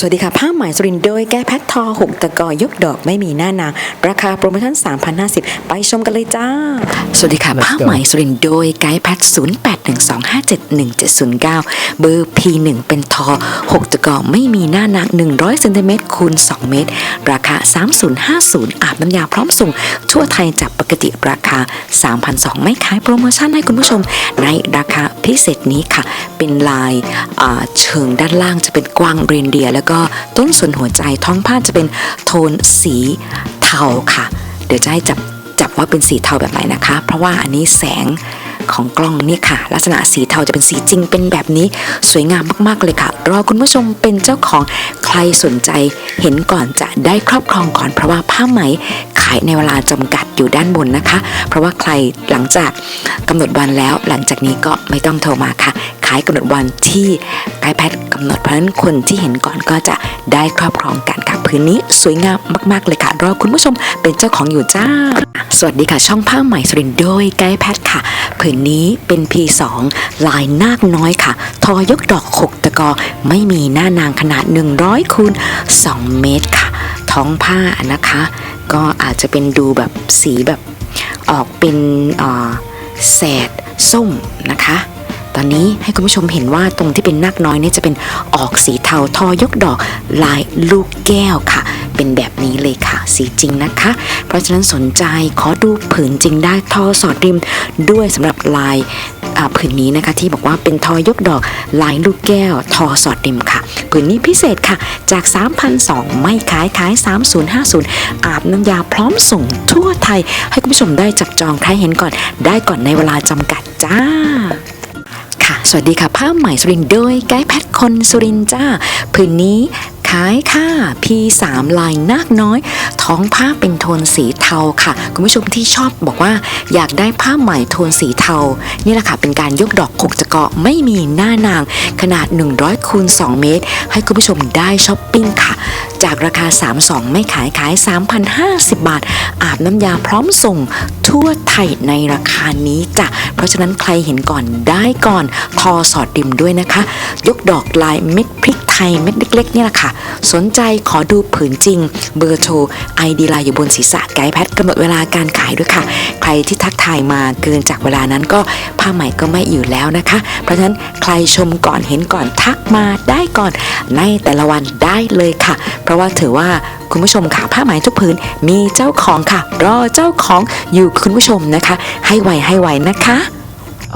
สวัสดีค่ะ ผ้าไหมสุรินทร์โดยแก้แพททอหกตะกอยกดอกไม่มีหน้านางราคาโปรโมชั่น 3,050 ไปชมกันเลยจ้า สวัสดีค่ะ Let's go ผ้าไหมสุรินทร์โดยไกด์แพท 0812571709 เบอร์ P1 เป็นทอ6ตะกอไม่มีหน้านาง100เซนติเมตรคูณ 2 เมตร ราคา 3050 อาบน้ำยาพร้อมส่ง ทั่วไทยจากปกติราคา 3,200 ไม่ขายโปรโมชั่นให้คุณผู้ชม ในราคาพิเศษนี้ค่ะ เป็นลายเชิงด้านล่างจะเป็นกวางเรนเดีย แล้วก็ต้นส่วนหัวใจท้องผ้าจะเป็นโทนสีเทาค่ะ เดี๋ยวจะให้จับจับว่าเป็นสีเทาแบบไหนนะคะ เพราะว่าอันนี้แสง ของกล้องนี่ค่ะ ลักษณะสีเทาจะเป็นสีจริงเป็นแบบนี้สวยงามมากๆเลยค่ะ รอคุณผู้ชมเป็นเจ้าของใครสนใจ เห็นก่อนจะได้ครอบครองก่อนเพราะว่าผ้าไหมายในเวลาจำกัดอยู่ด้านบนนะคะ เพราะว่าใครหลังจากกำหนดวันแล้ว หลังจากนี้ก็ไม่ต้องโทรมาค่ะ ขายกำหนดวันที่ไกด์แพทกำหนดเพราะฉะนั้นคนที่เห็นก่อนก็จะได้ครอบครองกันค่ะพื้นนี้สวยงามมาก ๆ เลยค่ะ รอคุณผู้ชมเป็นเจ้าของอยู่จ้า สวัสดีค่ะ ช่องผ้าใหม่สุรินโดยไกด์แพทค่ะผืนนี้เป็น P2 ลายนาคน้อยค่ะ ทอยกดอก 6 ตะกอ ไม่มีหน้านางขนาด 100คูณ2เมตรค่ะ ท้องผ้านะคะ ก็อาจจะเป็นดูแบบสีแบบออกเป็นอ่อแสดส้มนะคะ ตอนนี้ให้คุณผู้ชมเห็นว่าตรงที่เป็นนาคน้อยเนี่ยจะเป็นออกสีเทาทอยกดอกลายลูกแก้วค่ะ เป็นแบบนี้เลยค่ะสีจริงนะคะ เพราะฉะนั้นสนใจขอดูผืนจริงได้ทอสอดริมด้วยสำหรับลาย ผืนนี้นะคะที่บอกว่าเป็นทอยกดอกลายลูกแก้ว ทอสอดริมค่ะ ผืนนี้พิเศษค่ะ จาก3,200ไม่ขายขาย 3050 อาบน้ำยาพร้อมส่งทั่วไทย ให้คุณผู้ชมได้จับจองใครเห็นก่อน ได้ก่อนในเวลาจำกัดจ้าค่ะ สวัสดีค่ะ ผ้าไหมสุรินโดยไกด์แพทคนสุรินจ้า ผืนนี้ ขายค่ะ P3 ลายนาคน้อย ท้องผ้าเป็นโทนสีเทาค่ะ คุณผู้ชมที่ชอบบอกว่าอยากได้ผ้าไหมโทนสีเทา นี่แหละค่ะ เป็นการยกดอกขกจะเกาะไม่มีหน้านาง ขนาด 100คูณ2เมตร ให้คุณผู้ชมได้ช้อปปิ้งค่ะ จากราคา 32 ไม่ขายขาย 3,050 บาท อาบน้ำยาพร้อมส่งทั่วไทยในราคานี้จ้ะ เพราะฉะนั้นใครเห็นก่อนได้ก่อน ทอสอดริมด้วยนะคะ ยกดอกลายเม็ดพริกไทยเม็ดเล็กๆนี่แหละค่ะ สนใจขอดูผืนจริง เบอร์โทรไอดีลน์อยู่บนศีรษะไกด์แพทกำหนดเวลาการขายด้วยค่ะ ใครที่ทักทายมาเกินจากเวลานั้นก็ผ้าใหม่ก็ไม่อยู่แล้วนะคะ เพราะฉะนั้นใครชมก่อนเห็นก่อนทักมาได้ก่อนในแต่ละวันได้เลยค่ะเพราะว่าถือว่าคุณผู้ชมค่ะผ้าไหมทุกผืนมีเจ้าของค่ะ รอเจ้าของอยู่คุณผู้ชมนะคะ ให้ไวให้ไวนะคะ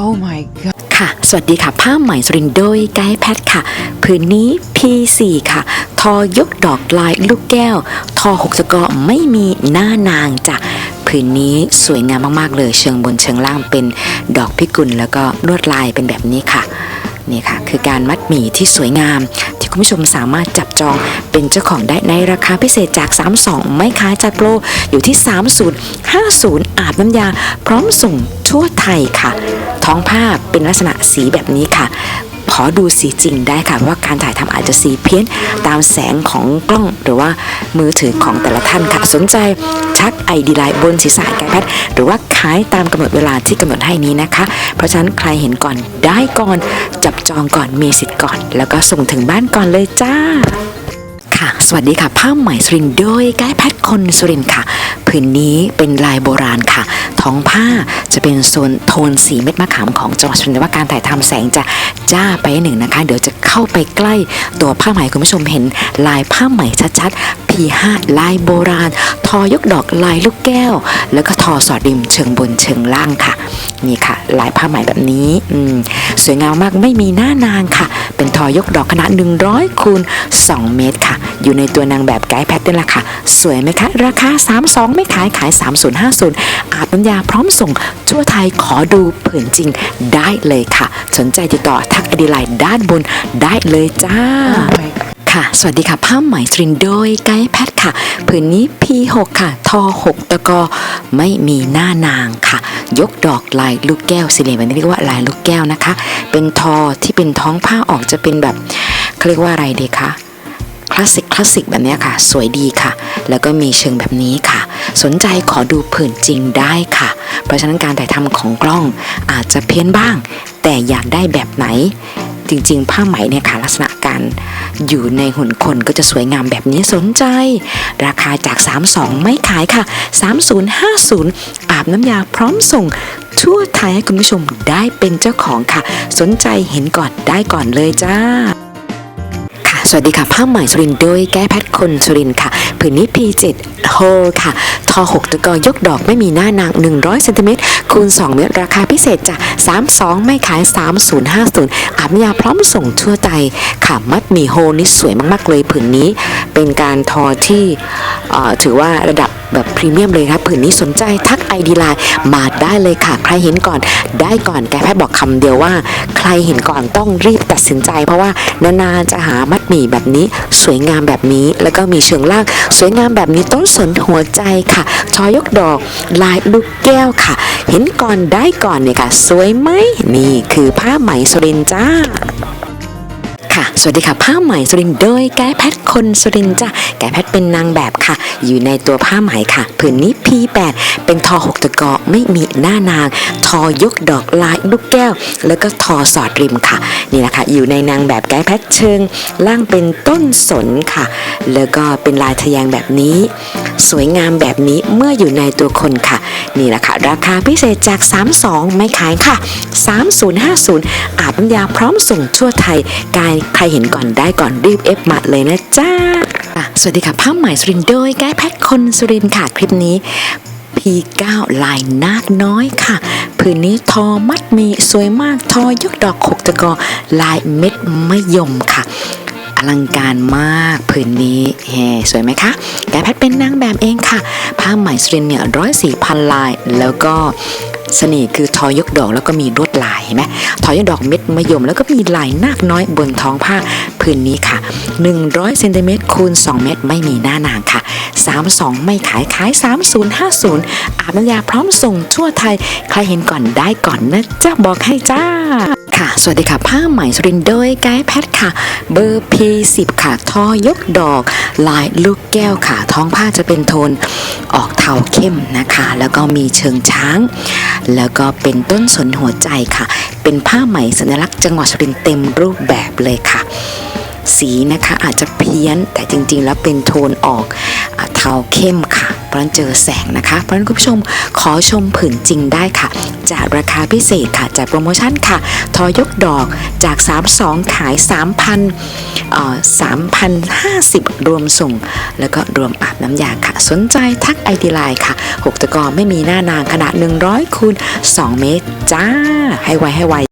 Oh my god. ค่ะ สวัสดีค่ะ ผ้าไหมสุรินทร์โดยไกด์แพทค่ะ ผืนนี้ P4 ค่ะ ทอยกดอกลายลูกแก้ว ทอหกสกอไม่มีหน้านางจ้ะผืนนี้สวยงามมากๆเลย เชิงบนเชิงล่างเป็นดอกพิกุลแล้วก็ลวดลายเป็นแบบนี้ค่ะ นี่ค่ะ คือการมัดหมี่ที่สวยงามที่ คุณผู้ชมสามารถจับจองเป็นเจ้าของได้ในราคาพิเศษจาก 32 ไม่ขายจัดโปรอยู่ที่ 3050 อาบน้ำยา พร้อมส่งทั่วไทยค่ะ ท้องผ้าเป็นลักษณะสีแบบนี้ค่ะ ขอดูสีจริงได้ค่ะว่าการถ่ายทำอาจจะสีเพี้ยนตามแสงของกล้องหรือว่ามือถือของแต่ละท่านค่ะ สนใจชักไอดีไลน์บนศีรษะแกแพทหรือว่าขายตามกำหนดเวลาที่กำหนดให้นี้นะคะ เพราะฉะนั้นใครเห็นก่อนได้ก่อน จับจองก่อนมีสิทธิ์ก่อน แล้วก็ส่งถึงบ้านก่อนเลยจ้า ค่ะ สวัสดีค่ะ ผ้าไหมสุรินโดยไกด์แพทคนสุรินค่ะ ผืนนี้เป็นลายโบราณค่ะ ท้องผ้าจะเป็นโซนโทนสีเม็ดมะขามของจังหวัดสุรินทร์แต่ว่าการถ่ายทำแสงจะจ้าไปหนึ่งนะคะ เดี๋ยวจะเข้าไปใกล้ตัวผ้าไหมคุณผู้ชมเห็นลายผ้าไหมชัดๆ P5 ลายโบราณ ทอยกดอกลายลูกแก้ว แล้วก็ทอสอดริมเชิงบนเชิงล่างค่ะ นี่ค่ะ ลายผ้าไหมแบบนี้อืมสวยงามมากไม่มีหน้านางค่ะ เป็นทอยกดอกขนาด 100คูณ2 เมตรค่ะ อยู่ในตัวนางแบบไกด์แพทเทิร์นละค่ะ สวยไหมคะ ราคา 32 ไม่ขายขาย 3050 อาบน้ำยาพร้อมส่งทั่วไทยขอดูผืนจริงได้เลยค่ะ สนใจติดต่อทักอดีไลน์ด้านบนได้เลยจ้า Oh. ค่ะ สวัสดีค่ะ ผ้าไหมตรินโดยไกด์แพทค่ะ ผืนนี้ P6 ค่ะ ทอ 6 ตะกอ ไม่มีหน้านางค่ะ ยกดอกลายลูกแก้วสี่เหลี่ยมแบบนี้เรียกว่าลายลูกแก้วนะคะ เป็นทอที่เป็นท้องผ้าออกจะเป็นแบบเขาเรียกว่าอะไรดีคะคลาสสิกคลาสสิกแบบนี้ค่ะ สวยดีค่ะ แล้วก็มีเชิงแบบนี้ค่ะ สนใจขอดูผืนจริงได้ค่ะ เพราะฉะนั้นการถ่ายทำของกล้องอาจจะเพี้ยนบ้าง แต่อยากได้แบบไหน จริง ๆ ผ้าไหมเนี่ยค่ะลักษณะการอยู่ในหุ่นคนก็จะสวยงามแบบนี้สนใจ ราคาจาก 32 ไม่ขายค่ะ 3050 อาบน้ำยาพร้อมส่งทั่วไทยให้คุณผู้ชมได้เป็นเจ้าของค่ะ สนใจเห็นก่อนได้ก่อนเลยจ้า สวัสดีค่ะผ้าไหมสุรินโดยแก้แพทย์คนสุรินค่ะผืนนี้ P7 โฮค่ะทอ6ตะกอยกดอกไม่มีหน้านาง 100เซนติเมตรคูณ 2 เมตร ราคาพิเศษจ้ะ32 ไม่ขาย 3050อาบยาพร้อมส่งทั่วใจค่ะมัดหมีโฮนี่สวยมากๆเลยผืนนี้ เป็นการทอที่ถือว่าระดับแบบพรีเมียมเลยครับผืนนี้สนใจทักไอดีไลน์มาได้เลยค่ะ ใครเห็นก่อนได้ก่อนแกแพทย์บอกคำเดียวว่า ใครเห็นก่อนต้องรีบตัดสินใจ เพราะว่านานๆจะหามัดหมี่แบบนี้ สวยงามแบบนี้ แล้วก็มีเชิงล่าง สวยงามแบบนี้ต้นสนหัวใจค่ะทอยกดอกลายลูกแก้วค่ะ เห็นก่อนได้ก่อนเนี่ยค่ะ สวยไหมนี่คือผ้าไหมสุรินจ้า ค่ะ สวัสดีค่ะ ผ้าไหมสุรินโดยแก้แพทคนสุรินจ้ะแก้แพทเป็นนางแบบค่ะ อยู่ในตัวผ้าไหมค่ะผืนนี้ P8 เป็นทอหกตะกอไม่มีหน้านาง ทอยกดอกลายลูกแก้ว แล้วก็ทอสอดริมค่ะ นี่นะคะ อยู่ในนางแบบแก้แพทเชิง ล่างเป็นต้นสนค่ะ แล้วก็เป็นลายทะแยงแบบนี้ สวยงามแบบนี้เมื่ออยู่ในตัวคนค่ะ นี่แหละค่ะ ราคาพิเศษจาก 32 ไม่ขายค่ะ 3050 อาบน้ำยาพร้อมส่งทั่วไทยกายใครเห็นก่อนได้ก่อนรีบเอฟมาเลยนะจ้าสวัสดีค่ะผ้าไหมสุรินโดยแก้แพ็คคนสุรินค่ะคลิปนี้ P9 ลายนาคน้อยค่ะผืนนี้ทอมัดมีสวยมากทอยกดอกขกตะกอลายเม็ดมะยมค่ะอลังการมากผืนนี้แฮสวยไหมคะแกแพทเป็นนางแบบเองค่ะ ผ้าไหมสุรินเนี่ยร้อยสี่พันลาย แล้วก็ เสน่ห์คือทอยกดอกแล้วก็มีลวดลายเห็นไหมทอยกดอกเม็ดมะยม แล้วก็มีลายนาคน้อยบนท้องผ้าผืนนี้ค่ะ 100เซนติเมตรคูณ2เมตรไม่มีหน้านางค่ะ 32 ไม่ขายขาย 3050 อาบน้ำยาพร้อมส่งทั่วไทย ใครเห็นก่อนได้ก่อนนะจ๊ะบอกให้จ้าค่ะ สวัสดีค่ะ ผ้าไหมสุรินโดยไกด์แพทค่ะ เบอร์ P10 ค่ะ ทอยกดอก ลายลูกแก้วค่ะ ท้องผ้าจะเป็นโทนออกเทาเข้มนะคะ แล้วก็มีเชิงช้างแล้วก็เป็นต้นสนหัวใจค่ะ เป็นผ้าไหมสัญลักษณ์จังหวัดสุรินทร์เต็มรูปแบบเลยค่ะ สีนะคะอาจจะเพี้ยนแต่จริงๆ แล้วเป็นโทนออกเทาเข้มค่ะ เพราะนั้นเจอแสงนะคะ เพราะฉะนั้นคุณผู้ชมขอชมผืนจริงได้ค่ะ จากราคาพิเศษค่ะ จากโปรโมชั่นค่ะ ทอยกดอกจาก 32 ขาย 3,000เอ่อ3,050 รวมส่ง แล้วก็รวมอาบน้ำยาค่ะ สนใจทักไอดีไลน์ค่ะ 6ตะกอไม่มีหน้านางขนาด 100คูณ2เมตร จ้า ให้ไวให้ไว